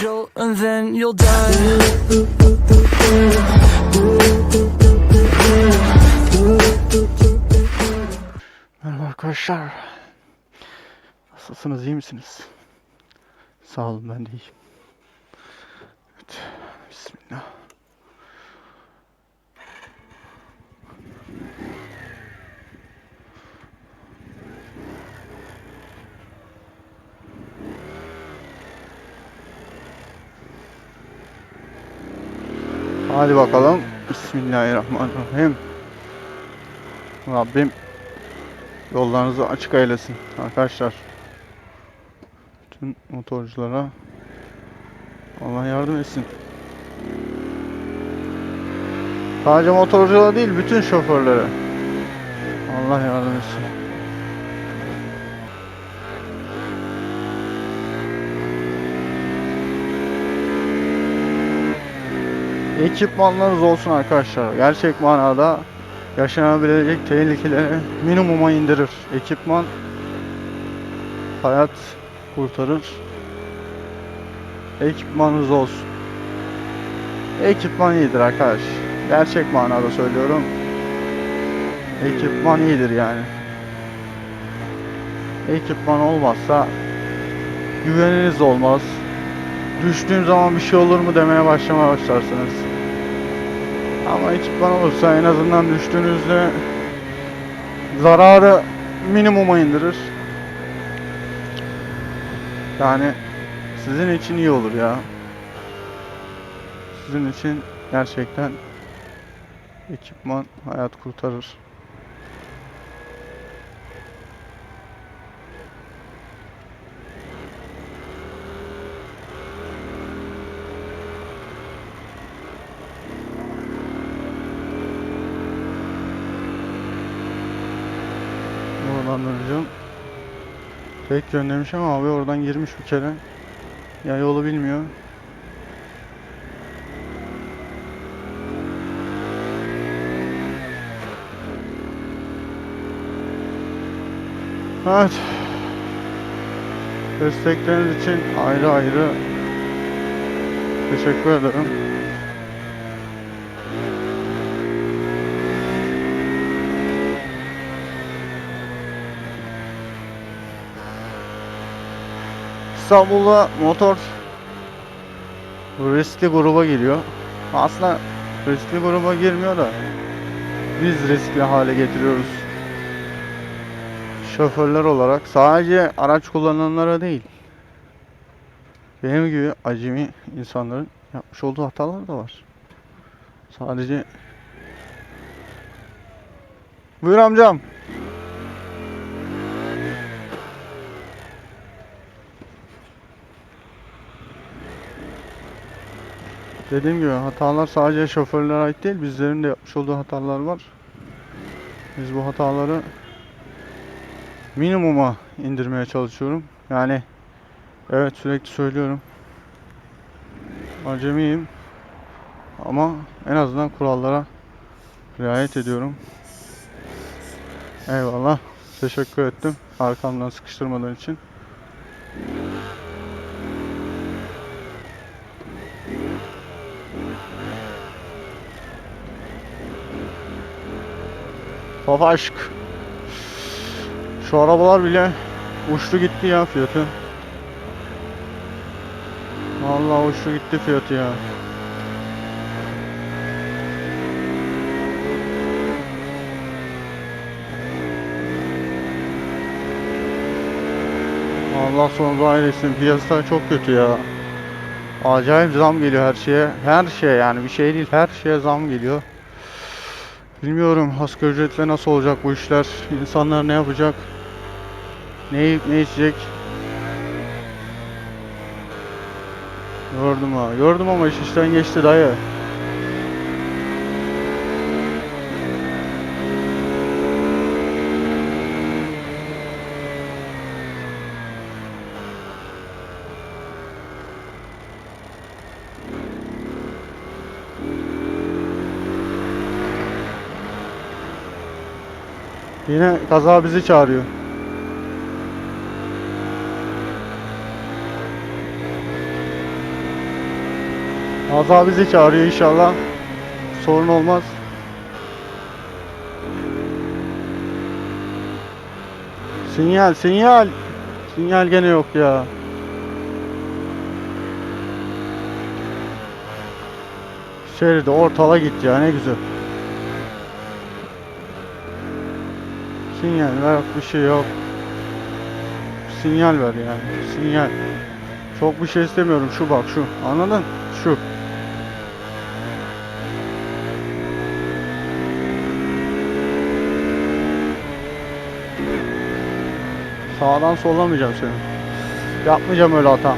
jolt and then you'll die. Merhaba arkadaşlar. Nasılsınız, iyi misiniz? Sağ olun, ben de iyiyim. Hadi bakalım. Bismillahirrahmanirrahim. Rabbim Yollarınızı açık eylesin arkadaşlar. Bütün motorculara Allah yardım etsin. Sadece motorculara değil bütün şoförlere. Allah yardım etsin. Ekipmanlarınız olsun arkadaşlar. Gerçek manada yaşanabilecek tehlikeleri minimuma indirir. Ekipman hayat kurtarır. Ekipmanınız olsun. Ekipman iyidir arkadaş. Gerçek manada söylüyorum. Ekipman iyidir yani. Ekipman olmazsa güveniniz olmaz. Düştüğün zaman bir şey olur mu demeye başlamaya başlarsınız. Ama ekipman olursa en azından düştüğünüzde zararı minimuma indirir. Yani sizin için iyi olur ya. Sizin için gerçekten ekipman hayat kurtarır. Döneceğim. Tek yönlemiş ama abi oradan girmiş bir kere. Ya yolu bilmiyor. Evet. Destekleriniz için ayrı ayrı teşekkür ederim. İstanbul'da motor riskli gruba giriyor. Aslında riskli gruba girmiyor da biz riskli hale getiriyoruz. Şoförler olarak sadece araç kullananlara değil. Benim gibi acemi insanların yapmış olduğu hatalar da var. Sadece Buyur amcam. Dediğim gibi hatalar sadece şoförlere ait değil, bizlerin de yapmış olduğu hatalar var. Biz bu hataları minimuma indirmeye çalışıyorum. Yani evet sürekli söylüyorum. Acemiyim. Ama en azından kurallara riayet ediyorum. Eyvallah. Teşekkür ettim. Arkamdan sıkıştırmadığın için. Baba aşk. Şu arabalar bile uçtu gitti ya fiyatı. Vallahi uçtu gitti fiyatı ya. Allah sonunda ailesin. Piyasa çok kötü ya. Acayip zam geliyor her şeye. Her şeye yani bir şey değil her şeye zam geliyor. Bilmiyorum asgari ücretle nasıl olacak bu işler. İnsanlar ne yapacak? Ne yiyip ne içecek? Gördüm ha. Gördüm ama iş işten geçti dayı. Yine kaza bizi çağırıyor. Azra bizi çağırıyor inşallah. Sorun olmaz. Sinyal, sinyal. Sinyal gene yok ya. Şeride ortala git ya ne güzel. Sinyal ver bir şey yok. Sinyal ver yani. Sinyal. Çok bir şey istemiyorum. Şu bak şu. Anladın? Şu. Sağdan sollamayacağım seni. Yapmayacağım öyle hata.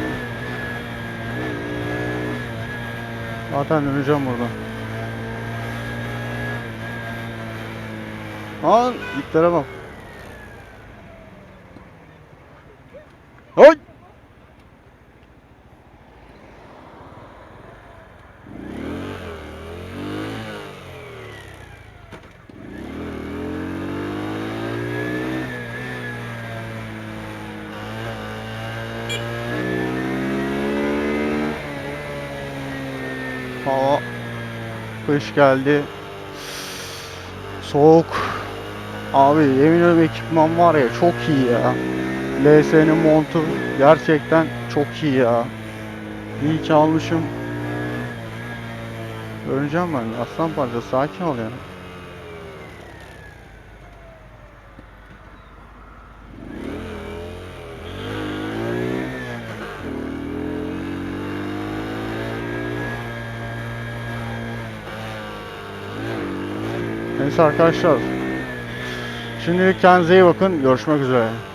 Zaten döneceğim buradan. Lan itlere bak. Hay! Hava kış geldi. Soğuk. Abi yemin ederim ekipman var ya çok iyi ya. LS'nin montu gerçekten çok iyi ya. İyi ki almışım. Öleceğim ben. Aslan parçası sakin ol yani. Neyse arkadaşlar. Şimdilik kendinize iyi bakın. Görüşmek üzere.